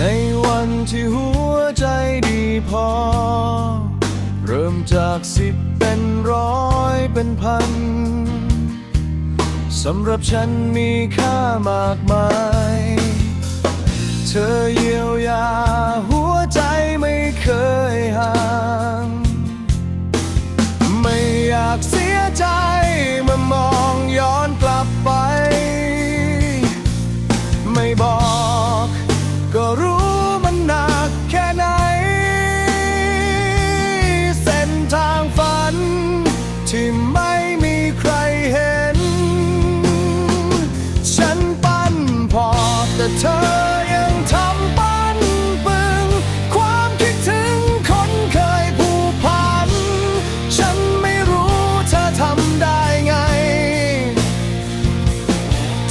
ในวันที่หัวใจดีพอ เริ่มจากสิบเป็นร้อยเป็นพันสำหรับฉันมีค่ามากมาย เธอ เธอยังทำปั้นปึง ความคิดถึงคนเคยผูกพัน ฉันไม่รู้เธอทำได้ไง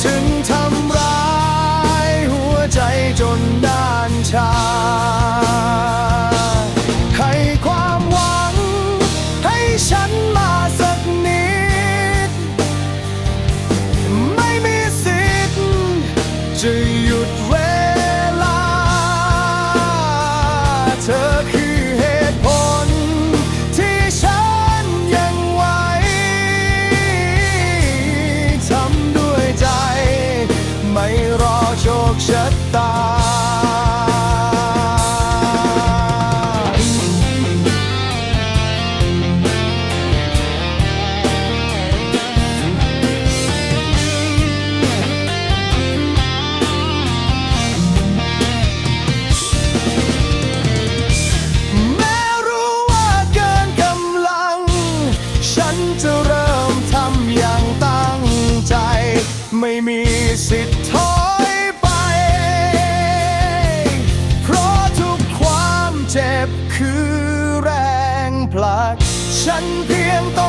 ถึงทำร้ายหัวใจจนด้านชาให้ความหวัง ให้ฉันมาสักนิด ไม่มีสิทธิ์จะ นจะเริ่มทำอย่างตั้งใจ ไม่มีสิทธิ์ถอยไปเพราะทุกความเจ็บคือแรงผลัก ฉันเพียงต้อง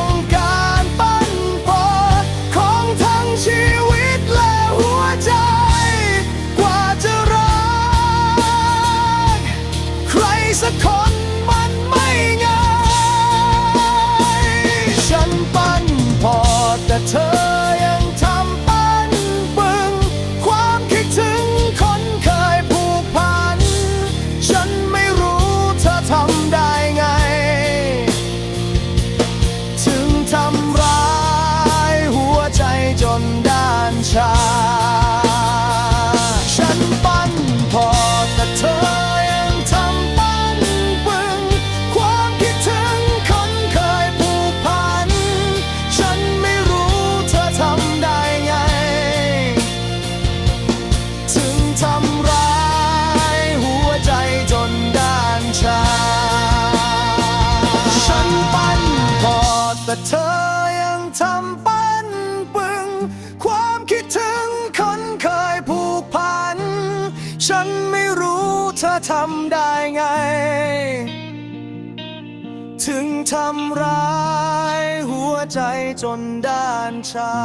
ชา ฉันปั้นพอแต่เธอยังทำปั้นปึง ความคิดถึงคนเคยผูกพัน ฉันไม่รู้เธอทำได้ไง ถึงทำร้ายหัวใจจนด้านชา